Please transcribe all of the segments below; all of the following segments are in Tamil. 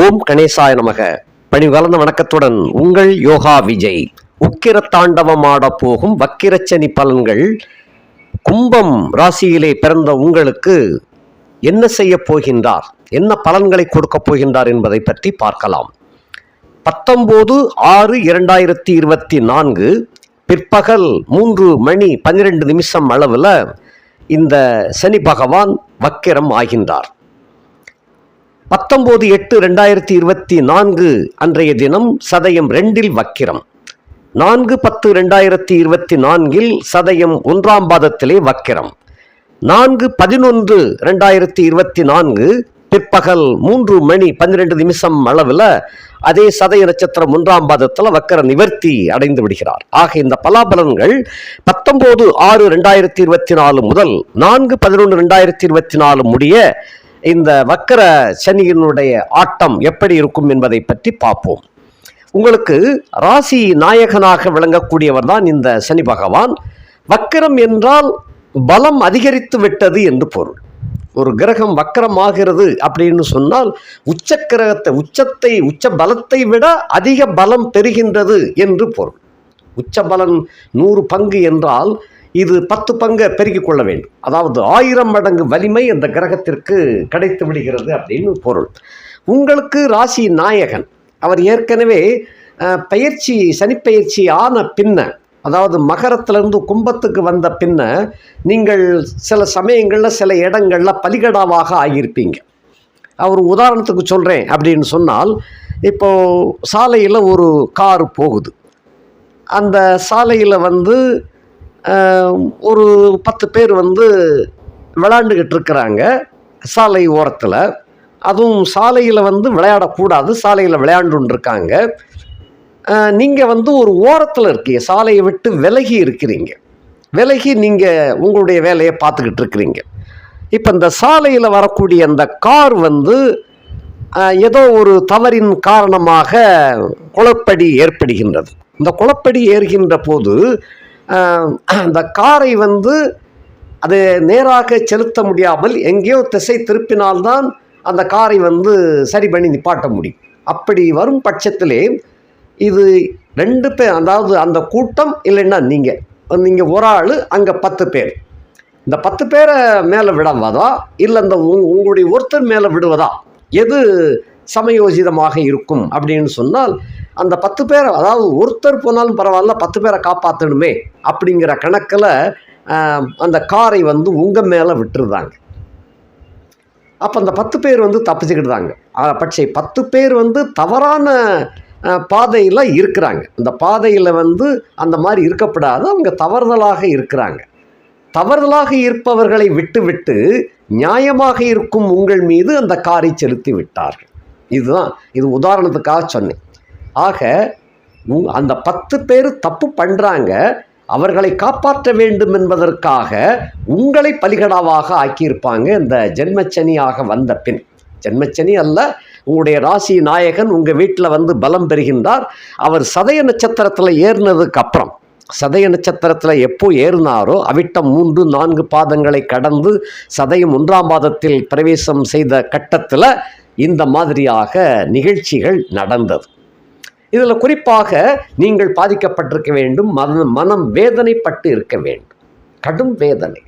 ஓம் கணேசாய நமக. பணிவு கலந்த வணக்கத்துடன் உங்கள் யோகா விஜய். உக்கிர தாண்டவமாட போகும் வக்கிரச்சனி பலன்கள். கும்பம் ராசியிலே பிறந்த உங்களுக்கு என்ன செய்ய போகின்றார்? என்ன பலன்களை கொடுக்கப் போகின்றார் என்பதை பற்றி பார்க்கலாம். பத்தொம்போது ஆறு இரண்டாயிரத்தி இருபத்தி நான்கு பிற்பகல் மூன்று மணி பன்னிரெண்டு நிமிஷம் அளவில் இந்த சனி பகவான் வக்கிரம் ஆகின்றார். பத்தொம்போது எட்டு ரெண்டாயிரத்தி இருபத்தி நான்கு அன்றைய தினம் சதயம் ரெண்டில் வக்கிரம். நான்கு பத்து ரெண்டாயிரத்தி இருபத்தி நான்கில் சதயம் ஒன்றாம் பாதத்திலே வக்கிரம். நான்கு பதினொன்று ரெண்டாயிரத்தி இருபத்தி நான்கு பிற்பகல் மூன்று மணி பன்னிரெண்டு நிமிஷம் அளவில் அதே சதய நட்சத்திரம் ஒன்றாம் பாதத்தில் வக்கர நிவர்த்தி அடைந்து விடுகிறார். ஆக இந்த பலாபலன்கள் பத்தொம்போது ஆறு ரெண்டாயிரத்தி இருபத்தி நாலு முதல் நான்கு பதினொன்று ரெண்டாயிரத்தி இருபத்தி நாலு முடிய இந்த வக்கர சனியினுடைய ஆட்டம் எப்படி இருக்கும் என்பதை பற்றி பார்ப்போம். உங்களுக்கு ராசி நாயகனாக விளங்கக்கூடியவர் தான் இந்த சனி பகவான். வக்கரம் என்றால் பலம் அதிகரித்து விட்டது என்று பொருள். ஒரு கிரகம் வக்கரமாகிறது அப்படின்னு சொன்னால் உச்ச கிரகத்தை உச்சத்தை உச்ச பலத்தை விட அதிக பலம் பெறுகின்றது என்று பொருள். உச்ச பலன் நூறு பங்கு என்றால் இது பத்து பங்கு பெருக்கிக் கொள்ள வேண்டும். அதாவது ஆயிரம் மடங்கு வலிமை அந்த கிரகத்திற்கு கிடைத்து விடுகிறது அப்படின்னு பொருள். உங்களுக்கு ராசி நாயகன் அவர் ஏற்கனவே பயிற்சி சனிப்பெயர்ச்சி ஆன பின்ன அதாவது மகரத்திலிருந்து கும்பத்துக்கு வந்த பின்ன நீங்கள் சில சமயங்களில் சில இடங்களில் பலிகடாவாக ஆகியிருப்பீங்க. அவர் உதாரணத்துக்கு சொல்கிறேன் அப்படின்னு சொன்னால் இப்போ சாலையில் ஒரு கார் போகுது. அந்த சாலையில் வந்து ஒரு பத்து பேர் வந்து விளாண்டுக்கிட்டு இருக்கிறாங்க. சாலை ஓரத்தில். அதுவும் சாலையில் வந்து விளையாடக்கூடாது. சாலையில் விளையாண்டுன்னு இருக்காங்க. நீங்கள் வந்து ஒரு ஓரத்தில் இருக்கீங்க. சாலையை விட்டு விலகி இருக்கிறீங்க. விலகி நீங்கள் உங்களுடைய வேலையை பார்த்துக்கிட்டு இருக்கிறீங்க. இப்போ இந்த சாலையில் வரக்கூடிய அந்த கார் வந்து ஏதோ ஒரு தவறின் காரணமாக குளப்படி ஏற்படுகின்றது. இந்த குளப்படி ஏறுகின்ற போது அந்த காரை வந்து அது நேராக செலுத்த முடியாமல் எங்கேயோ திசை திருப்பினால்தான் அந்த காரை வந்து சரி பண்ணி நிப்பாட்ட முடியும். அப்படி வரும் பட்சத்திலே இது ரெண்டு பேர் அதாவது அந்த கூட்டம் இல்லைன்னா நீங்கள் நீங்கள் ஒரு ஆள் அங்கே பத்து பேர். இந்த பத்து பேரை மேலே விடவதா? இல்லை இந்த உங்- உங்களுடைய ஒருத்தர் மேலே விடுவதா? எது சமயோசிதமாக இருக்கும் அப்படின்னு சொன்னால் அந்த பத்து பேரை அதாவது ஒருத்தர் போனாலும் பரவாயில்ல பத்து பேரை காப்பாற்றணுமே அப்படிங்கிற கணக்கில் அந்த காரை வந்து உங்கள் மேலே விட்டுருந்தாங்க அப்போ அந்த பத்து பேர் வந்து தப்பிச்சுக்கிட்டுதாங்க பட்சே பத்து பேர் வந்து தவறான பாதையில் இருக்கிறாங்க. அந்த பாதையில் வந்து அந்த மாதிரி இருக்கப்படாது அவங்க தவறுதலாக இருக்கிறாங்க. தவறுதலாக இருப்பவர்களை விட்டுவிட்டு நியாயமாக இருக்கும் உங்கள் மீது அந்த காரை செலுத்தி விட்டார்கள். இதுதான் இது உதாரணத்துக்காக சொன்னேன். ஆக உங்- அந்த பத்து பேர் தப்பு பண்ணுறாங்க அவர்களை காப்பாற்ற வேண்டும் என்பதற்காக உங்களை பலிகடாவாக ஆக்கியிருப்பாங்க இந்த ஜென்மச்சனியாக வந்த பின். ஜென்மச்சனி அல்ல உங்களுடைய ராசி நாயகன் உங்கள் வீட்டில் வந்து பலம் பெறுகின்றார். அவர் சதய நட்சத்திரத்தில் ஏறினதுக்கு அப்புறம் சதய நட்சத்திரத்தில் எப்போ ஏறினாரோ அவிட்டம் மூன்று நான்கு பாதங்களை கடந்து சதயம் ஒன்றாம் பாதத்தில் பிரவேசம் செய்த கட்டத்தில் இந்த மாதிரியாக நிகழ்ச்சிகள் நடந்தது. இதில் குறிப்பாக நீங்கள் பாதிக்கப்பட்டிருக்க வேண்டும் மன மனம் வேதனைப்பட்டு இருக்க வேண்டும். கடும் வேதனை.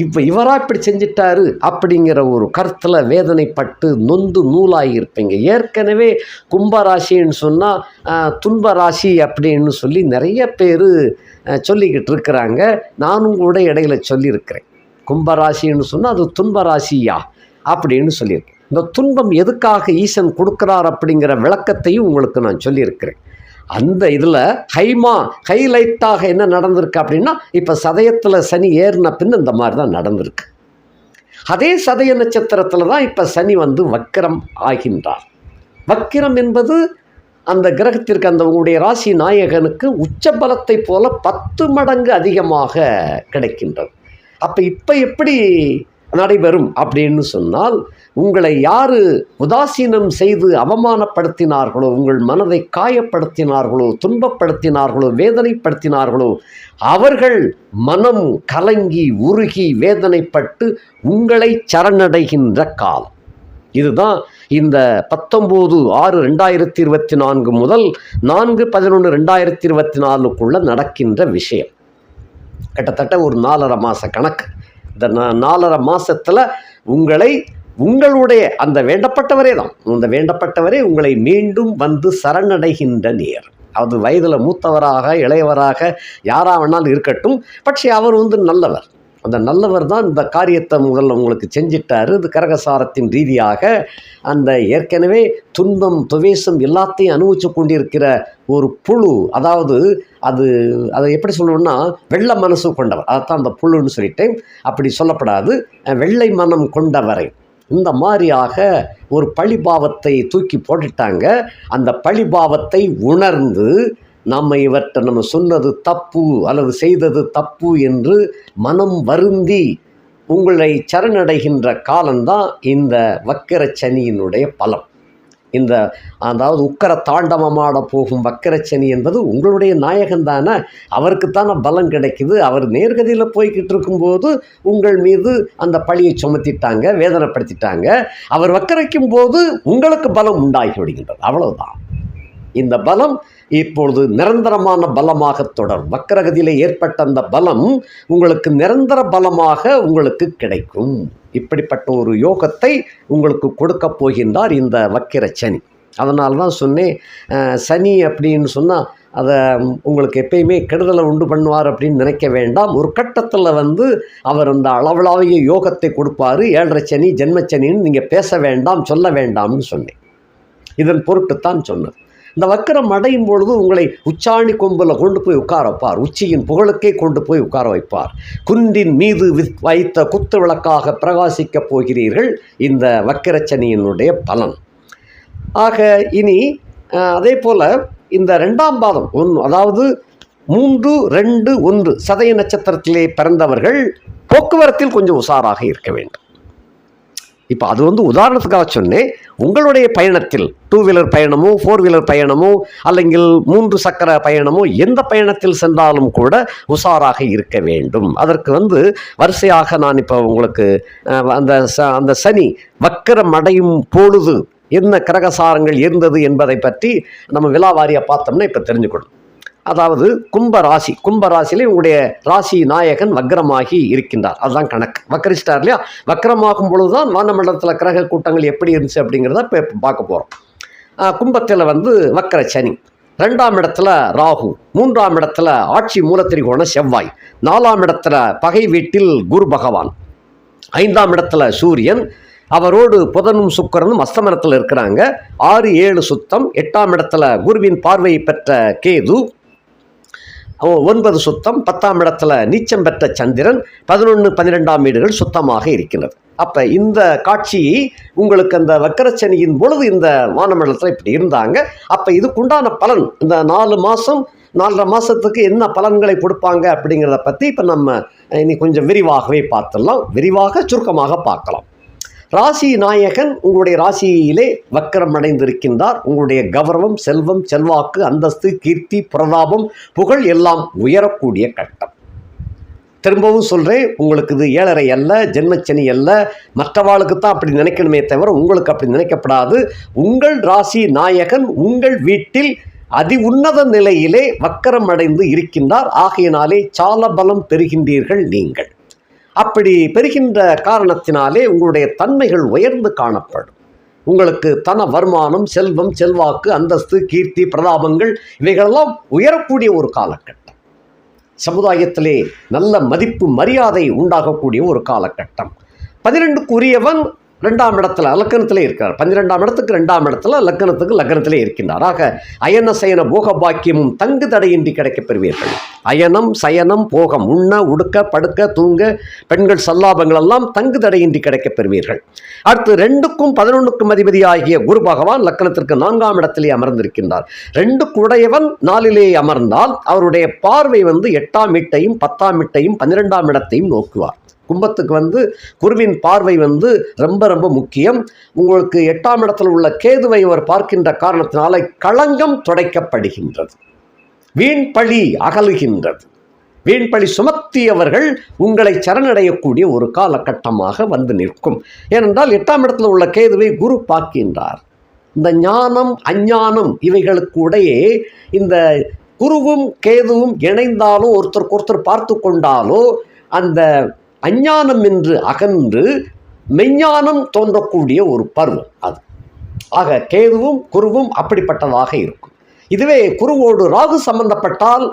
இவ இவராக இப்படி செஞ்சிட்டாரு அப்படிங்கிற ஒரு கருத்தில் வேதனைப்பட்டு நொந்து நூலாகியிருப்பீங்க ஏற்கனவே கும்பராசின்னு சொன்னால் துன்ப ராசி அப்படின்னு சொல்லி நிறைய பேர் சொல்லிக்கிட்டு இருக்கிறாங்க. நானும் கூட இடையில சொல்லியிருக்கிறேன். கும்பராசின்னு சொன்னால் அது துன்ப ராசியா அப்படின்னு சொல்லியிருக்கேன். இந்த துன்பம் எதுக்காக ஈசன் கொடுக்குறார் அப்படிங்கிற விளக்கத்தையும் உங்களுக்கு நான் சொல்லியிருக்கிறேன். அந்த இதில் ஹைமா ஹைலைட்டாக என்ன நடந்திருக்கு அப்படின்னா இப்போ சதயத்தில் சனி ஏறின பின் இந்த மாதிரி தான் நடந்திருக்கு. அதே சதய நட்சத்திரத்தில் தான் இப்போ சனி வந்து வக்கிரம் ஆகின்றார். வக்கிரம் என்பது அந்த கிரகத்திற்கு அந்த உங்களுடைய ராசி நாயகனுக்கு உச்ச பலத்தை போல பத்து மடங்கு அதிகமாக கிடைக்கின்றது. அப்போ இப்போ எப்படி நடைபெறும் அப்படின்னு சொன்னால் உங்களை யாரு உதாசீனம் செய்து அவமானப்படுத்தினார்களோ உங்கள் மனதை காயப்படுத்தினார்களோ துன்பப்படுத்தினார்களோ வேதனைப்படுத்தினார்களோ அவர்கள் மனம் கலங்கி உருகி வேதனைப்பட்டு உங்களை சரணடைகின்ற காலம். இதுதான் இந்த பத்தொம்போது ஆறு ரெண்டாயிரத்தி இருபத்தி நான்கு முதல் நான்கு பதினொன்று ரெண்டாயிரத்தி இருபத்தி நாலுக்குள்ளே நடக்கின்ற விஷயம். கிட்டத்தட்ட ஒரு நாலரை மாத கணக்கு. இந்த நாலரை மாதத்தில் உங்களை உங்களுடைய அந்த வேண்டப்பட்டவரே தான். அந்த வேண்டப்பட்டவரே உங்களை மீண்டும் வந்து சரணடைகின்ற நேர். அது வயதில் மூத்தவராக இளையவராக யாராக வேணாலும் இருக்கட்டும். பட்சே அவர் வந்து நல்லவர். அந்த நல்லவர் தான் இந்த காரியத்தை முதல்ல உங்களுக்கு செஞ்சிட்டார். இது கரகசாரத்தின் ரீதியாக அந்த ஏற்கனவே துன்பம் துவேஷம் எல்லாத்தையும் அனுபவிச்சு கொண்டிருக்கிற ஒரு புழு அதாவது அது அதை எப்படி சொல்லணும்னா வெள்ளை மனசு கொண்டவர். அதைத்தான் அந்த புழுன்னு சொல்லிட்டேன். அப்படி சொல்லப்படாது. வெள்ளை மனம் கொண்டவரை. இந்த மாதிரியாக ஒரு பழிபாவத்தை தூக்கி போட்டுட்டாங்க. அந்த பழிபாவத்தை உணர்ந்து நம்ம இவற்றை நம்ம சொன்னது தப்பு அல்லது செய்தது தப்பு என்று மனம் வருந்தி உங்களை சரணடைகின்ற காலம்தான் இந்த வக்கர சனியினுடைய பலம். இந்த அதாவது உக்கர தாண்டவமாட போகும் வக்கரச்சனி என்பது உங்களுடைய நாயகன் தானே அவருக்குத்தானே பலம் கிடைக்குது. அவர் நேர்கதியில் போய்கிட்டு இருக்கும்போது உங்கள் மீது அந்த பழியை சுமத்திட்டாங்க வேதனைப்படுத்திட்டாங்க. அவர் வக்கரைக்கும் போது உங்களுக்கு பலம் உண்டாகி விடுகின்றது. அவ்வளவுதான். இந்த பலம் இப்பொழுது நிரந்தரமான பலமாக தொடரும். வக்கரகதியில் ஏற்பட்ட அந்த பலம் உங்களுக்கு நிரந்தர பலமாக உங்களுக்கு கிடைக்கும். இப்படிப்பட்ட ஒரு யோகத்தை உங்களுக்கு கொடுக்க போகின்றார் இந்த வக்கிர சனி. அதனால தான் சொன்னேன் சனி அப்படின்னு சொன்னால் அதை உங்களுக்கு எப்பயுமே கெடுதலை உண்டு பண்ணுவார் அப்படின்னு நினைக்க வேண்டாம். ஒரு கட்டத்தில் வந்து அவர் அந்த அளவளாவிய யோகத்தை கொடுப்பார். ஏழரை சனி ஜென்மச்சனின்னு நீங்கள் பேச வேண்டாம் சொல்ல வேண்டாம்னு சொன்னேன். இதன் பொருட்டுத்தான் சொன்னது. இந்த வக்கரம் அடையும் பொழுது உங்களை உச்சாணி கொம்பில் கொண்டு போய் உட்கார வைப்பார். உச்சியின் புகழுக்கே கொண்டு போய் உட்கார வைப்பார். குன்றின் மீது வித்- வைத்த குத்து விளக்காக பிரகாசிக்கப் போகிறீர்கள். இந்த வக்கரச்சனியினுடைய பலன். ஆக இனி அதே போல் இந்த ரெண்டாம் பாதம் ஒன் அதாவது மூன்று ரெண்டு ஒன்று சதய நட்சத்திரத்திலே பிறந்தவர்கள் போக்குவரத்தில் கொஞ்சம் உஷாராக இருக்க வேண்டும். இப்போ அது வந்து உதாரணத்துக்காக சொன்னேன். உங்களுடைய பயணத்தில் டூ வீலர் பயணமோ ஃபோர் வீலர் பயணமோ அல்லங்கில் மூன்று சக்கர பயணமோ எந்த பயணத்தில் சென்றாலும் கூட உஷாராக இருக்க வேண்டும். அதற்கு வந்து வரிசையாக நான் இப்போ உங்களுக்கு அந்த ச அந்த சனி வக்கரம் அடையும் பொழுது என்ன கிரகசாரங்கள் இருந்தது என்பதை பற்றி நம்ம விலாவாரியாக பார்த்தோம்னா இப்போ தெரிஞ்சுக்கணும். அதாவது கும்ப ராசி. கும்ப ராசியிலே உங்களுடைய ராசி நாயகன் வக்ரமாகி இருக்கின்றார். அதுதான் கணக்கு. வக்கரிச்சிட்டார் இல்லையா? வக்ரமாகும் பொழுதுதான் வானமண்டலத்தில் கிரக கூட்டங்கள் எப்படி இருந்துச்சு அப்படிங்கிறத இப்போ பார்க்க போகிறோம் கும்பத்தில் வந்து வக்கர சனி. ரெண்டாம் இடத்துல ராகு. மூன்றாம் இடத்துல ஆட்சி மூலத்திரிகோண செவ்வாய். நாலாம் இடத்துல பகை வீட்டில் குரு பகவான். ஐந்தாம் இடத்துல சூரியன். அவரோடு புதனும் சுக்கிரனும் அஸ்தமனத்தில் இருக்கிறாங்க. ஆறு ஏழு சுத்தம். எட்டாம் இடத்துல குருவின் பார்வையை பெற்ற கேது. ஒன்பது சுத்தம் பத்தாம் இடத்துல நீச்சம் பெற்ற சந்திரன் பதினொன்று பன்னிரெண்டாம் வீடுகள் சுத்தமாக இருக்கின்றது. அப்போ இந்த காட்சி உங்களுக்கு அந்த வக்கரச்சனியின் பொழுது இந்த வானமண்டலத்தில் இப்படி இருந்தாங்க. அப்போ இதுக்குண்டான பலன் இந்த நாலு மாதம் நாலரை மாதத்துக்கு என்ன பலன்களை கொடுப்பாங்க அப்படிங்கிறத பற்றி இப்போ நம்ம இனி கொஞ்சம் விரிவாகவே பார்த்துடலாம். விரிவாக சுருக்கமாக பார்க்கலாம். ராசி நாயகன் உங்களுடைய ராசியிலே வக்கரம் அடைந்திருக்கின்றார் உங்களுடைய கௌரவம் செல்வம் செல்வாக்கு அந்தஸ்து கீர்த்தி பிரதாபம் புகழ் எல்லாம் உயரக்கூடிய கட்டம். திரும்பவும் சொல்கிறேன் உங்களுக்கு இது ஏழரை அல்ல ஜென்மச்சனி அல்ல. மற்றவாளுக்கு தான் அப்படி நினைக்கணுமே தவிர உங்களுக்கு அப்படி நினைக்கப்படாது. உங்கள் ராசி நாயகன் உங்கள் வீட்டில் அதி உன்னத நிலையிலே வக்கரம் அடைந்து இருக்கின்றார். ஆகையினாலே சால பலம் பெறுகின்றீர்கள் நீங்கள். அப்படி பெறுகின்ற காரணத்தினாலே உங்களுடைய தன்மைகள் உயர்ந்து காணப்படும். உங்களுக்கு தன வருமானம் செல்வம் செல்வாக்கு அந்தஸ்து கீர்த்தி பிரதாபங்கள் இவைகளெல்லாம் உயரக்கூடிய ஒரு காலகட்டம். சமுதாயத்திலே நல்ல மதிப்பு மரியாதை உண்டாகக்கூடிய ஒரு காலகட்டம். பதினெண்டுக்குரியவன் ரெண்டாம் இடத்துல லக்கணத்திலே இருக்கிறார் பன்னிரெண்டாம் இடத்துக்கு ரெண்டாம் இடத்துல லக்கணத்துக்கு லக்கணத்திலே இருக்கின்றார். ஆக அயன சயன போக பாக்கியமும் தங்கு தடையின்றி கிடைக்கப் பெறுவீர்கள் அயனம் சயனம் போகம் உண்ண உடுக்க படுக்க தூங்க பெண்கள் சல்லாபங்கள் எல்லாம் தங்கு தடையின்றி கிடைக்கப் பெறுவீர்கள் அடுத்து ரெண்டுக்கும் பதினொன்றுக்கும் அதிபதி ஆகிய குரு பகவான் லக்கணத்திற்கு நான்காம் இடத்திலே அமர்ந்திருக்கின்றார். ரெண்டுக்கு உடையவன் நாளிலே அமர்ந்தால் அவருடைய பார்வை வந்து எட்டாம் இட்டையும் பத்தாம் இட்டையும் பன்னிரெண்டாம் இடத்தையும் நோக்குவார். கும்பத்துக்கு வந்து குருவின் பார்வை வந்து ரொம்ப ரொம்ப முக்கியம். உங்களுக்கு எட்டாம் இடத்தில் உள்ள கேதுவை அவர் பார்க்கின்ற காரணத்தினால களங்கம் துடைக்கப்படுகின்றது. வீண் பழி அகலுகின்றது. வீண்பழி சுமத்தியவர்கள் உங்களை சரணடையக்கூடிய ஒரு காலகட்டமாக வந்து நிற்கும். ஏனென்றால் எட்டாம் இடத்துல உள்ள கேதுவை குரு பார்க்கின்றார். இந்த ஞானம் அஞ்ஞானம் இவைகளுக்கு இடையே இந்த குருவும் கேதுவும் இணைந்தாலோ ஒருத்தருக்கு ஒருத்தர் பார்த்து கொண்டாலோ அந்த அஞ்ஞானம் என்று அகன்று மெஞ்ஞானம் தோன்றக்கூடிய ஒரு பருவம் அது. ஆக கேதுவும் குருவும் அப்படிப்பட்டதாக இருக்கும். இதுவே குருவோடு ராகு சம்பந்தப்பட்டால்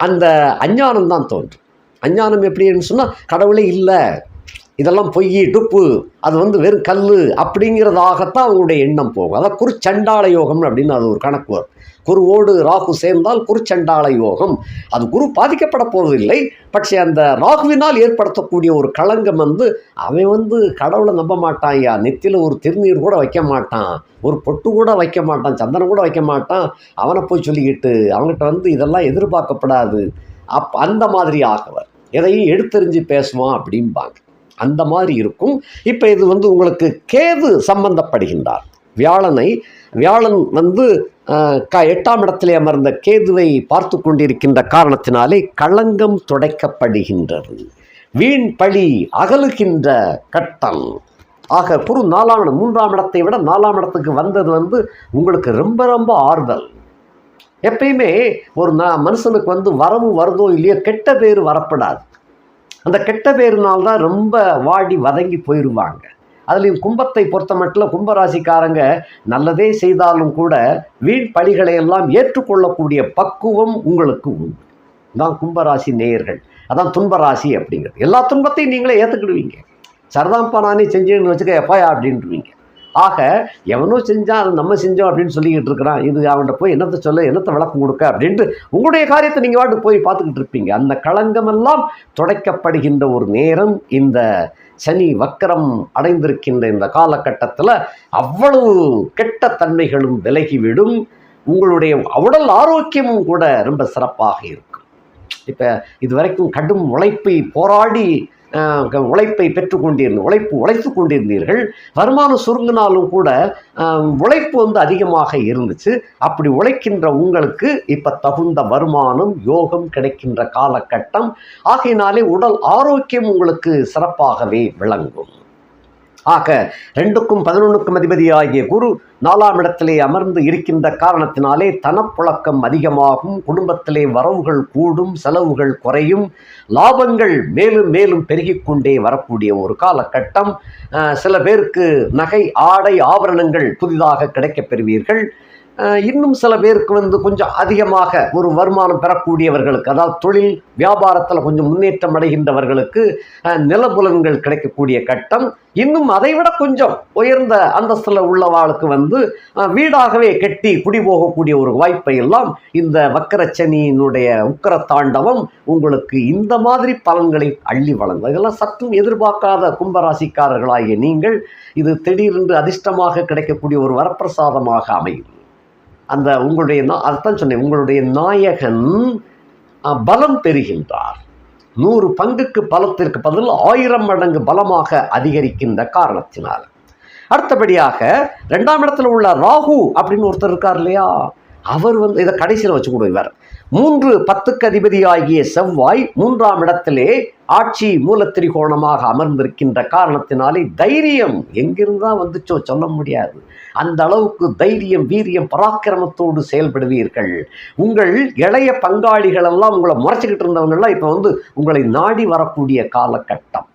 அந்த அஞ்ஞானம் தான் தோன்றும். அஞ்ஞானம் எப்படின்னு சொன்னால் கடவுளே இல்லை இதெல்லாம் பொய் டுப்பு அது வந்து வெறும் கல் அப்படிங்கிறதாகத்தான் அவங்களுடைய எண்ணம் போகும். அதான் குருச்சண்டாள யோகம் அப்படின்னு அது ஒரு கணக்கு வரும். குருவோடு ராகு சேர்ந்தால் குருச்சண்டால யோகம். அது குரு பாதிக்கப்பட போவதில்லை. பட்சே அந்த ராகுவினால் ஏற்படுத்தக்கூடிய ஒரு களங்கம் வந்து அவன் வந்து கடவுளை நம்ப மாட்டான் ஐயா. நெத்தியில் ஒரு திருநீர் கூட வைக்க மாட்டான். ஒரு பொட்டு கூட வைக்க மாட்டான். சந்தனம் கூட வைக்க மாட்டான். அவனை போய் சொல்லிக்கிட்டு அவங்ககிட்ட வந்து இதெல்லாம் எதிர்பார்க்கப்படாது. அப் அந்த மாதிரி ஆகவர். எதையும் எடுத்தெறிஞ்சு பேசுவான் அப்படிம்பாங்க. அந்த மாதிரி இருக்கும். இப்போ இது வந்து உங்களுக்கு கேது சம்பந்தப்படுகின்றார். வியாழனை வியாழன் வந்து க எட்டாம் இடத்திலே அமர்ந்த கேதுவை பார்த்து கொண்டிருக்கின்ற காரணத்தினாலே களங்கம் துடைக்கப்படுகின்றது. வீண் பழி அகலுகின்ற கட்டம் ஆக குரு நாலாம் இடம் மூன்றாம் இடத்தை விட நாலாம் இடத்துக்கு வந்தது வந்து உங்களுக்கு ரொம்ப ரொம்ப ஆறுதல். எப்பயுமே ஒரு நான் மனுஷனுக்கு வந்து வரவு வருதோ இல்லையோ கெட்ட பேர் வரப்படாது. அந்த கெட்ட பேருனால்தான் ரொம்ப வாடி வதங்கி போயிடுவாங்க அதுலேயும் கும்பத்தை பொறுத்த மட்டும் கும்பராசிக்காரங்க நல்லதே செய்தாலும் கூட வீண் பழிகளை எல்லாம் ஏற்றுக்கொள்ளக்கூடிய பக்குவம் உங்களுக்கு உண்டு. தான் கும்பராசி நேயர்கள். அதான் துன்பராசி அப்படிங்கிறது. எல்லா துன்பத்தையும் நீங்களே ஏற்றுக்கிடுவீங்க சரதாம்பா நானே செஞ்சேன்னு வச்சுக்க எப்பாயா அப்படின்ட்டுருவீங்க ஆக எவனோ செஞ்சால் அது நம்ம செஞ்சோம் அப்படின்னு சொல்லிக்கிட்டு இருக்கிறான். இது அவன்கிட்ட போய் என்னத்தை சொல்ல என்னத்தை விளக்கம் கொடுக்க அப்படின்ட்டு உங்களுடைய காரியத்தை நீங்கள் வாட்டு போய் பார்த்துக்கிட்டு இருப்பீங்க. அந்த களங்கமெல்லாம் துடைக்கப்படுகின்ற ஒரு நேரம் இந்த சனி வக்கரம் அடைந்திருக்கின்ற இந்த காலகட்டத்தில் அவ்வளவு கெட்ட தன்மைகளும் விலகிவிடும். உங்களுடைய உடல் ஆரோக்கியமும் கூட ரொம்ப சிறப்பாக இருக்கும். இப்போ இதுவரைக்கும் கடும் உழைப்பை போராடி உழைப்பை பெற்றுக்கொண்டிருந்த உழைப்பு உழைத்து கொண்டிருந்தீர்கள். வருமானம் சுருங்கினாலும் கூட உழைப்பு வந்து அதிகமாக இருந்துச்சு. அப்படி உழைக்கின்ற உங்களுக்கு இப்போ தகுந்த வருமானம் யோகம் கிடைக்கின்ற காலகட்டம். ஆகையினாலே உடல் ஆரோக்கியம் உங்களுக்கு சிறப்பாகவே விளங்கும். ஆக ரெண்டுக்கும் பதினொன்றுக்கும் அதிபதியாகிய குரு நாலாம் இடத்திலே அமர்ந்து இருக்கின்ற காரணத்தினாலே தனப்புழக்கம் அதிகமாகும். குடும்பத்திலே வரவுகள் கூடும் செலவுகள் குறையும். லாபங்கள் மேலும் மேலும் பெருகிக் கொண்டே வரக்கூடிய ஒரு காலகட்டம். சில பேருக்கு நகை ஆடை ஆபரணங்கள் புதிதாக கிடைக்கப் பெறுவீர்கள். இன்னும் சில பேருக்கு வந்து கொஞ்சம் அதிகமாக ஒரு வருமானம் பெறக்கூடியவர்களுக்கு அதாவது தொழில் வியாபாரத்தில் கொஞ்சம் முன்னேற்றம் அடைகின்றவர்களுக்கு நிலபுலன்கள் கிடைக்கக்கூடிய கட்டம். இன்னும் அதைவிட கொஞ்சம் உயர்ந்த அந்தஸ்தில் உள்ளவாளுக்கு வந்து வீடாகவே கட்டி குடி போகக்கூடிய ஒரு வாய்ப்பை எல்லாம் இந்த வக்கரச்சனியினுடைய உக்கர தாண்டவம் உங்களுக்கு இந்த மாதிரி பலன்களை அள்ளி வழங்கும். இதெல்லாம் சற்றும் எதிர்பார்க்காத கும்பராசிக்காரர்களாகிய நீங்கள் இது திடீரென்று அதிர்ஷ்டமாக கிடைக்கக்கூடிய ஒரு வரப்பிரசாதமாக அமையும். அந்த உங்களுடைய நா- அதைத்தான் சொன்னேன் உங்களுடைய நாயகன் பலம் பெறுகின்றார். நூறு பங்குக்கு பலத்திற்கு பதில் ஆயிரம் மடங்கு பலமாக அதிகரிக்கின்ற காரணத்தினால். அடுத்தபடியாக ரெண்டாம் இடத்துல உள்ள ராகு அப்படின்னு ஒருத்தர் இருக்கார் இல்லையா? அவர் வந்து இதை கடைசியில் வச்சு கொடுவார் மூன்று பத்துக்கு அதிபதியாகிய செவ்வாய் மூன்றாம் இடத்திலே ஆட்சி மூலத்திரிகோணமாக அமர்ந்திருக்கின்ற காரணத்தினாலே தைரியம் எங்கிருந்தா வந்துச்சோ சொல்ல முடியாது. அந்த அளவுக்கு தைரியம் வீரியம் பராக்கிரமத்தோடு செயல்படுவீர்கள். உங்கள் இளைய பங்காளிகளெல்லாம் உங்களை முறைச்சிக்கிட்டு இருந்தவங்கெல்லாம் இப்போ வந்து உங்களை நாடி வரக்கூடிய காலகட்டம்.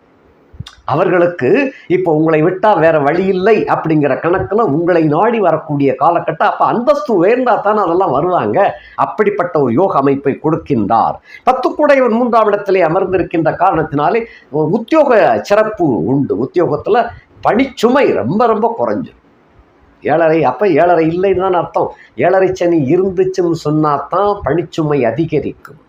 அவர்களுக்கு இப்போ உங்களை விட்டால் வேற வழி இல்லை அப்படிங்கிற கணக்கில் உங்களை நாடி வரக்கூடிய காலகட்டம் அப்போ அந்தஸ்து உயர்ந்தா தானே அதெல்லாம் வருவாங்க. அப்படிப்பட்ட ஒரு யோக அமைப்பை கொடுக்கின்றார். பத்துக்குடையவன் மூன்றாம் இடத்திலே அமர்ந்திருக்கின்ற காரணத்தினாலே உத்தியோக சிறப்பு உண்டு. உத்தியோகத்தில் பணிச்சுமை ரொம்ப ரொம்ப குறைஞ்சு ஏழரை அப்போ ஏழரை இல்லைன்னு தான் அர்த்தம். ஏழரை சனி இருந்துச்சுன்னு சொன்னா தான் பணிச்சுமை அதிகரிக்கும்.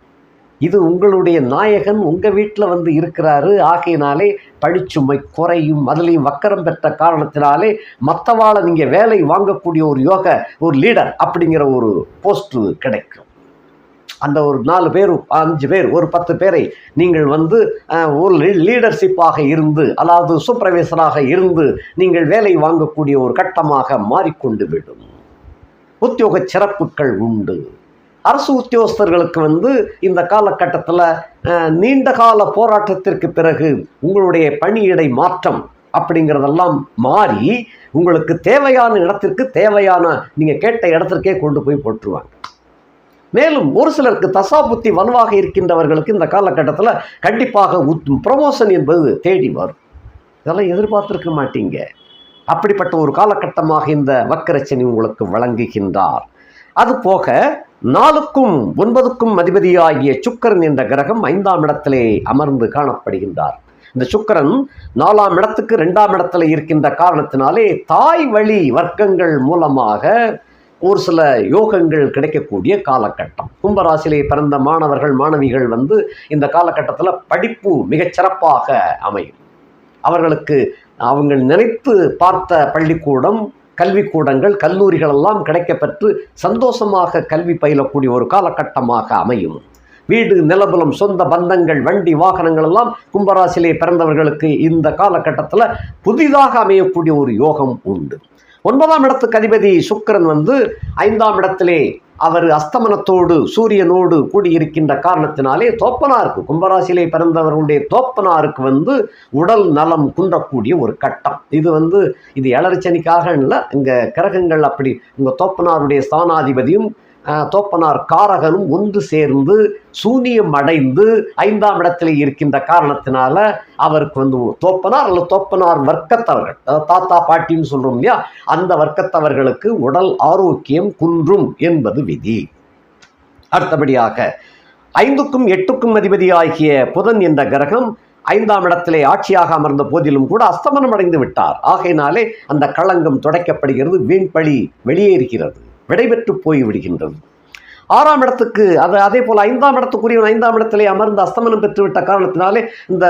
இது உங்களுடைய நாயகன் உங்கள் வீட்டில் வந்து இருக்கிறாரு. ஆகையினாலே பழிச்சுமை குறையும். அதுலேயும் வக்கரம் பெற்ற காரணத்தினாலே மற்றவாளை நீங்கள் வேலை வாங்கக்கூடிய ஒரு யோக ஒரு லீடர் அப்படிங்கிற ஒரு போஸ்ட்டு கிடைக்கும். அந்த ஒரு நாலு பேர் அஞ்சு பேர் ஒரு பத்து பேரை நீங்கள் வந்து ஒரு லீடர்ஷிப்பாக இருந்து அதாவது சூப்பர்வைசராக இருந்து நீங்கள் வேலை வாங்கக்கூடிய ஒரு கட்டமாக மாறிக்கொண்டு விடும். உத்தியோக சிறப்புகள் உண்டு. அரசு உத்தியோகஸ்தர்களுக்கு வந்து இந்த காலகட்டத்தில் நீண்ட கால போராட்டத்திற்கு பிறகு உங்களுடைய பணியிடை மாற்றம் அப்படிங்கிறதெல்லாம் மாறி உங்களுக்கு தேவையான இடத்திற்கு தேவையான நீங்கள் கேட்ட இடத்திற்கே கொண்டு போய் போட்டுருவாங்க. மேலும் ஒரு சிலருக்கு தசாபுத்தி வலுவாக இருக்கின்றவர்களுக்கு இந்த காலகட்டத்தில் கண்டிப்பாக ப்ரமோஷன் என்பது தேடி வரும். இதெல்லாம் எதிர்பார்த்துருக்க மாட்டீங்க. அப்படிப்பட்ட ஒரு காலகட்டமாக இந்த வக்கரச்சனி உங்களுக்கு வழங்குகின்றார். அது போக நாலுக்கும் ஒன்பதுக்கும் அதிபதியாகிய சுக்கரன் என்ற கிரகம் ஐந்தாம் இடத்திலே அமர்ந்து காணப்படுகின்றார். இந்த சுக்கரன் நாலாம் இடத்துக்கு ரெண்டாம் இடத்துல இருக்கின்ற காரணத்தினாலே தாய் வழி வர்க்கங்கள் மூலமாக ஒரு சில யோகங்கள் கிடைக்கக்கூடிய காலகட்டம். கும்பராசிலே பிறந்த மாணவர்கள் மாணவிகள் வந்து இந்த காலகட்டத்தில் படிப்பு மிகச்சிறப்பாக அமையும். அவர்களுக்கு அவங்க நினைத்து பார்த்த பள்ளிக்கூடம் கல்விக்கூடங்கள் கல்லூரிகள் எல்லாம் கிடைக்கப்பெற்று சந்தோஷமாக கல்வி பயிலக்கூடிய ஒரு காலகட்டமாக அமையும். வீடு நிலபலம் சொந்த பந்தங்கள் வண்டி வாகனங்கள் எல்லாம் கும்பராசிலே பிறந்தவர்களுக்கு இந்த காலகட்டத்தில் புதிதாக அமையக்கூடிய ஒரு யோகம் உண்டு. ஒன்பதாம் இடத்துக்கு அதிபதி சுக்கரன் வந்து ஐந்தாம் இடத்திலே அவர் அஸ்தமனத்தோடு சூரியனோடு கூடியிருக்கின்ற காரணத்தினாலே தோப்பனாருக்கு கும்பராசியிலே பிறந்தவர்களுடைய தோப்பனாருக்கு வந்து உடல் நலம் குன்றக்கூடிய ஒரு கட்டம். இது வந்து இது எழறிச்சனிக்காக இல்லை இங்கே கிரகங்கள் அப்படி உங்கள் தோப்பனாருடைய ஸ்தானாதிபதியும் தோப்பனார் காரகனும் ஒன்று சேர்ந்து சூனியம் அடைந்து ஐந்தாம் இடத்தில் இருக்கின்ற காரணத்தினால அவருக்கு வந்து தோப்பனார் அல்லது தோப்பனார் வர்க்கத்தவர்கள் தாத்தா பாட்டின்னு சொல்கிறோம் இல்லையா? அந்த வர்க்கத்தவர்களுக்கு உடல் ஆரோக்கியம் குன்றும் என்பது விதி. அடுத்தபடியாக ஐந்துக்கும் எட்டுக்கும் அதிபதி ஆகிய புதன் என்ற கிரகம் ஐந்தாம் இடத்திலே ஆட்சியாக அமர்ந்த போதிலும் கூட அஸ்தமனம் அடைந்து விட்டார். ஆகையினாலே அந்த களங்கம் துடைக்கப்படுகிறது வீண்பழி வெளியேறுகிறது. விடைபெற்று போய் விடுகின்றது ஆறாம் இடத்துக்கு அது அதே போல் ஐந்தாம் இடத்துக்குரியவன் ஐந்தாம் இடத்திலே அமர்ந்து அஸ்தமனம் பெற்றுவிட்ட காரணத்தினாலே இந்த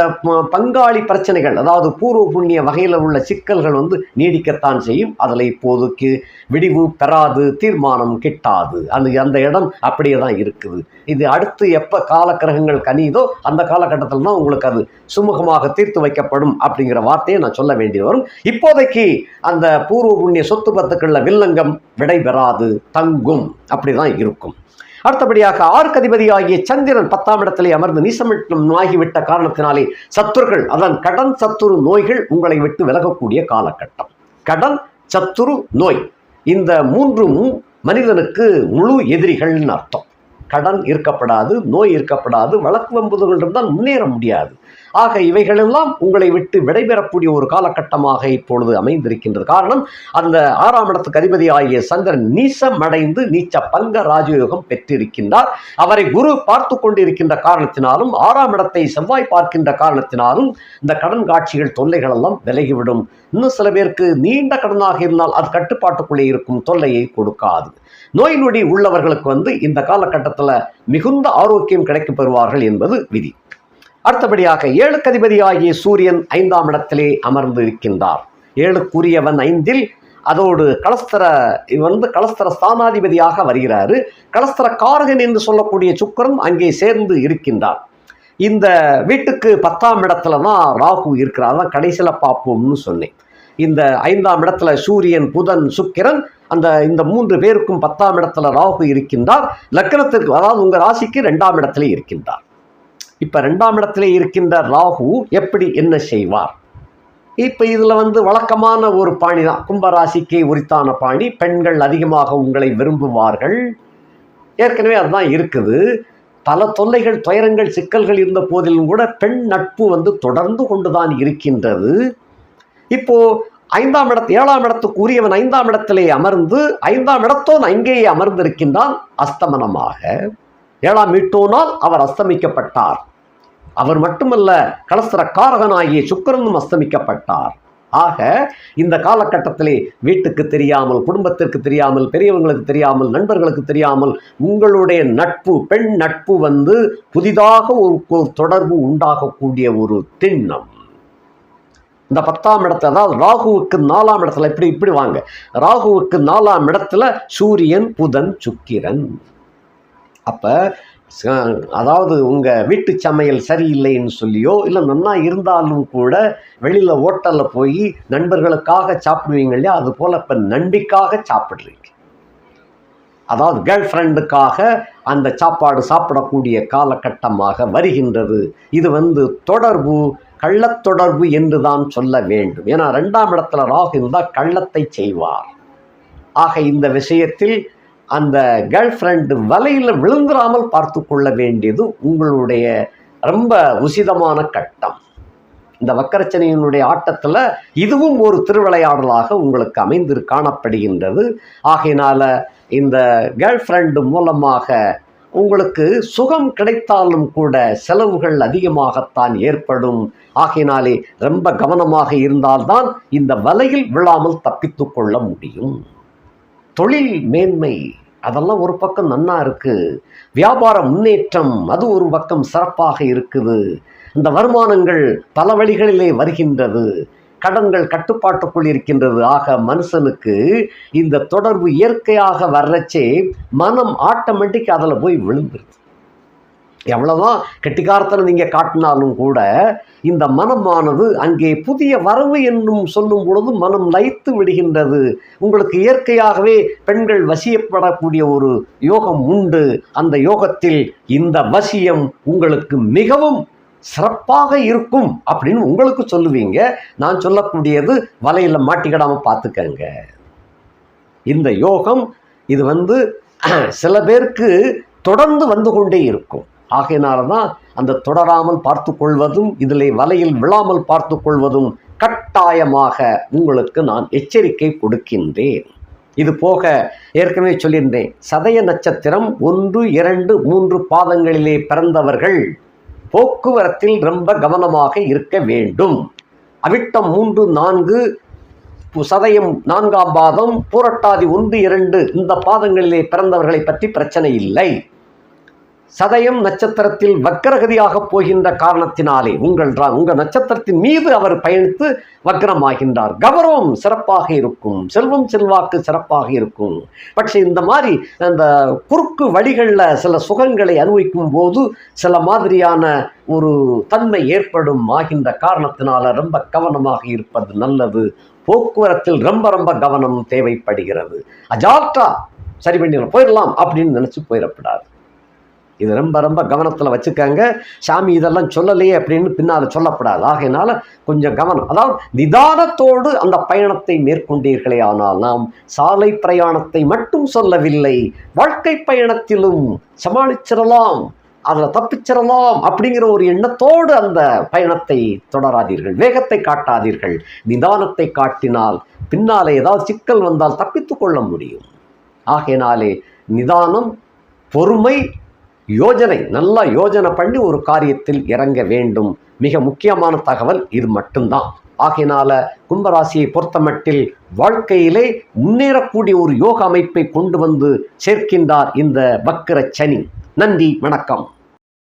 பங்காளி பிரச்சனைகள் அதாவது பூர்வ புண்ணிய வகையில் உள்ள சிக்கல்கள் வந்து நீடிக்கத்தான் செய்யும். அதில் இப்போதைக்கு விடிவு பெறாது தீர்மானம் கிட்டாது. அந்த அந்த இடம் அப்படியே தான் இருக்குது. இது அடுத்து எப்போ காலக்கிரகங்கள் கனியுதோ அந்த காலகட்டத்தில் தான் உங்களுக்கு அது சுமூகமாக தீர்த்து வைக்கப்படும் அப்படிங்கிற வார்த்தையை நான் சொல்ல வேண்டியது வரும். இப்போதைக்கு அந்த பூர்வ புண்ணிய சொத்து பத்துக்களில் வில்லங்கம் விடைபெறாது தங்கும். அப்படி தான் இருக்கும். அடுத்தபடியாக ஆறுக்கு ஆகிய சந்திரன் பத்தாம் இடத்திலே அமர்ந்து நீசமிட்டம் ஆகிவிட்ட காரணத்தினாலே சத்துருக்கள் அதன் கடன் சத்துரு நோய்கள் உங்களை விட்டு விலகக்கூடிய காலகட்டம். கடன் சத்துரு நோய். இந்த மூன்றும் மனிதனுக்கு முழு எதிரிகள்னு அர்த்தம். கடன் இருக்கப்படாது நோய் இருக்கப்படாது வழக்கு வம்புதல்கள் இருந்தால் முன்னேற முடியாது. ஆக இவைகளெல்லாம் உங்களை விட்டு விடைபெறக்கூடிய ஒரு காலகட்டமாக இப்பொழுது அமைந்திருக்கின்றது. காரணம் அந்த ஆறாம் இடத்துக்கு அதிபதி ஆகிய சந்திரன் நீசமடைந்து நீச்ச பங்க ராஜயோகம் பெற்றிருக்கின்றார். அவரை குரு பார்த்து கொண்டிருக்கின்ற காரணத்தினாலும் ஆறாம் இடத்தை செவ்வாய் பார்க்கின்ற காரணத்தினாலும் இந்த கடன் காட்சிகள் தொல்லைகள் எல்லாம் விலகிவிடும். இன்னும் சில பேருக்கு நீண்ட கடனாக இருந்தால் அது கட்டுப்பாட்டுக்குள்ளே இருக்கும் தொல்லையை கொடுக்காது. நோய் நொடி உள்ளவர்களுக்கு வந்து இந்த காலகட்டத்தில் மிகுந்த ஆரோக்கியம் கிடைக்கப் பெறுவார்கள் என்பது விதி. அடுத்தபடியாக ஏழுக்கு அதிபதி சூரியன் ஐந்தாம் இடத்திலே அமர்ந்து இருக்கின்றார் ஏழுக்குரியவன் ஐந்தில் அதோடு கலஸ்தர வந்து கலஸ்தர ஸ்தானாதிபதியாக வருகிறாரு. கலஸ்தர காரகன் என்று சொல்லக்கூடிய சுக்கரன் அங்கே சேர்ந்து இருக்கின்றார். இந்த வீட்டுக்கு பத்தாம் இடத்துல தான் ராகு இருக்கிறார். தான் கடைசியில் பார்ப்போம்னு சொன்னேன். இந்த ஐந்தாம் இடத்துல சூரியன் புதன் சுக்கிரன் அந்த இந்த மூன்று பேருக்கும் பத்தாம் இடத்துல ராகு இருக்கின்றார். லக்கணத்திற்கு அதாவது உங்கள் ராசிக்கு ரெண்டாம் இடத்துல இருக்கின்றார். இப்போ ரெண்டாம் இடத்துல இருக்கின்ற ராகு எப்படி என்ன செய்வார்? இப்போ இதில் வந்து வழக்கமான ஒரு பாணி தான் கும்பராசிக்கு உரித்தான பாணி. பெண்கள் அதிகமாக உங்களை விரும்புவார்கள். ஏற்கனவே அதுதான் இருக்குது. பல தொல்லைகள் துயரங்கள் சிக்கல்கள் இருந்த போதிலும் கூட பெண் நட்பு வந்து தொடர்ந்து கொண்டுதான் இருக்கின்றது. இப்போ ஐந்தாம் இடத்து ஏழாம் இடத்துக்கு உரியவன் ஐந்தாம் இடத்திலே அமர்ந்து ஐந்தாம் இடத்தோன் அங்கேயே அமர்ந்திருக்கின்றான் அஸ்தமனமாக. ஏழாம் வீட்டோனால் அவர் அஸ்தமிக்கப்பட்டார். அவர் மட்டுமல்ல கலசர காரகனாகிய சுக்கரனும் அஸ்தமிக்கப்பட்டார். ஆக இந்த காலகட்டத்திலே வீட்டுக்கு தெரியாமல் குடும்பத்திற்கு தெரியாமல் பெரியவங்களுக்கு தெரியாமல் நண்பர்களுக்கு தெரியாமல் உங்களுடைய நட்பு பெண் நட்பு வந்து புதிதாக ஒரு தொடர்பு உண்டாகக்கூடிய ஒரு திண்ணம். இந்த பத்தாம் இடத்துல அதாவது ராகுவுக்கு நாலாம் இடத்துல இப்படி இப்படி வாங்க. ராகுவுக்கு நாலாம் இடத்துல சூரியன் புதன் சுக்கிரன். அப்போ அதாவது உங்கள் வீட்டு சமையல் சரியில்லைன்னு சொல்லியோ இல்லை நன்னா இருந்தாலும் கூட வெளியில் ஹோட்டலில் போய் நண்பர்களுக்காக சாப்பிடுவீங்க இல்லையா? அது போல் இப்போ நன்றிக்காக சாப்பிட்றீங்க. அதாவது கேர்ள் ஃப்ரெண்டுக்காக அந்த சாப்பாடு சாப்பிடக்கூடிய காலகட்டமாக வருகின்றது. இது வந்து தொடர்பு கள்ளத்தொடர்பு என்று தான் சொல்ல வேண்டும். ஏன்னா ரெண்டாம் இடத்துல ராகு இருந்தால் கள்ளத்தை செய்வார். ஆக இந்த விஷயத்தில் அந்த கேர்ள் ஃப்ரெண்டு வலையில் விழுந்துராமல் பார்த்து கொள்ள வேண்டியது உங்களுடைய ரொம்ப உசிதமான கட்டம். இந்த வக்கரச்சனையினுடைய ஆட்டத்தில் இதுவும் ஒரு திருவிளையாடலாக உங்களுக்கு அமைந்து காணப்படுகின்றது. ஆகையினால் இந்த கேர்ள் ஃப்ரெண்டு மூலமாக உங்களுக்கு சுகம் கிடைத்தாலும் கூட செலவுகள் அதிகமாகத்தான் ஏற்படும். ஆகையினாலே ரொம்ப கவனமாக இருந்தால்தான் இந்த வலையில் விழாமல் தப்பித்து கொள்ள முடியும். தொழில் மேன்மை அதெல்லாம் ஒரு பக்கம் நன்னா இருக்குது வியாபார முன்னேற்றம் அது ஒரு பக்கம் சிறப்பாக இருக்குது. இந்த வருமானங்கள் பல வழிகளிலே வருகின்றது. கடன்கள் கட்டுப்பாட்டுக்குள் இருக்கின்றது. ஆக மனுஷனுக்கு இந்த தொடர்பு இயற்கையாக வர்றச்சே மனம் ஆட்டோமேட்டிக் அதில் போய் விழுந்துருது. எவ்வளோதான் கெட்டிக்காரத்தனை நீங்கள் காட்டினாலும் கூட இந்த மனமானது அங்கே புதிய வரவு என்னும் சொல்லும் பொழுது மனம் லயித்து விடுகின்றது. உங்களுக்கு இயற்கையாகவே பெண்கள் வசியப்படக்கூடிய ஒரு யோகம் உண்டு. அந்த யோகத்தில் இந்த வசியம் உங்களுக்கு மிகவும் சிறப்பாக இருக்கும் அப்படின்னு உங்களுக்கு சொல்லுவீங்க. நான் சொல்லக்கூடியது வலையில் மாட்டிக்கிடாமல் பார்த்துக்கங்க. இந்த யோகம் இது வந்து சில பேருக்கு தொடர்ந்து வந்து கொண்டே இருக்கும். ஆகையினால தான் அந்த தொடராமல் பார்த்து கொள்வதும் இதில் வலையில் விழாமல் பார்த்து கொள்வதும் கட்டாயமாக உங்களுக்கு நான் எச்சரிக்கை கொடுக்கின்றேன். இது போக ஏற்கனவே சொல்லியிருந்தேன் சதய நட்சத்திரம் ஒன்று இரண்டு மூன்று பாதங்களிலே பிறந்தவர்கள் போக்குவரத்தில் ரொம்ப கவனமாக இருக்க வேண்டும். அவிட்டம் மூன்று நான்கு சதயம் நான்காம் பாதம் பூரட்டாதி ஒன்று இரண்டு இந்த பாதங்களிலே பிறந்தவர்களை பற்றி பிரச்சனை இல்லை. சதயம் நட்சத்திரத்தில் வக்கரகதியாக போகின்ற காரணத்தினாலே உங்கள் ரா- உங்கள் நட்சத்திரத்தின் மீது அவர் பயணித்து வக்கரமாகின்றார் கௌரவம் சிறப்பாக இருக்கும் செல்வம் செல்வாக்கு சிறப்பாக இருக்கும் പക്ഷേ இந்த மாதிரி அந்த குறுக்கு வழிகளில் சில சுகங்களை அனுபவிக்கும் போது சில மாதிரியான ஒரு தன்மை ஏற்படும் ஆகின்ற காரணத்தினால ரொம்ப கவனமாக இருப்பது நல்லது போக்குவரத்தில் ரொம்ப ரொம்ப கவனம் தேவைப்படுகிறது அஜால்ட்டா சரி பண்ணிடலாம் போயிடலாம் அப்படின்னு நினச்சி போயிடக்கூடாது இது ரொம்ப ரொம்ப கவனத்தில் வச்சுக்கங்க. சாமி இதெல்லாம் சொல்லலையே அப்படின்னு பின்னால் சொல்லப்படாது. ஆகையினால கொஞ்சம் கவனம். அதாவது நிதானத்தோடு அந்த பயணத்தை மேற்கொண்டீர்களே ஆனால் நாம் சாலை பிரயாணத்தை மட்டும் சொல்லவில்லை. வாழ்க்கை பயணத்திலும் சமாளிச்சிடலாம். அதில் தப்பிச்சிடலாம் அப்படிங்கிற ஒரு எண்ணத்தோடு அந்த பயணத்தை தொடராதீர்கள். வேகத்தை காட்டாதீர்கள். நிதானத்தை காட்டினால் பின்னாலே ஏதாவது சிக்கல் வந்தால் தப்பித்து கொள்ள முடியும். ஆகையினாலே நிதானம் பொறுமை யோஜனை நல்லா யோஜனை பண்ணி ஒரு காரியத்தில் இறங்க வேண்டும். மிக முக்கியமான தகவல் இது மட்டும்தான். ஆகையினால கும்பராசியை பொறுத்தமட்டில் வாழ்க்கையிலே முன்னேறக்கூடிய ஒரு யோக அமைப்பை கொண்டு வந்து சேர்க்கின்றார் இந்த வக்கர சனி நன்றி வணக்கம்.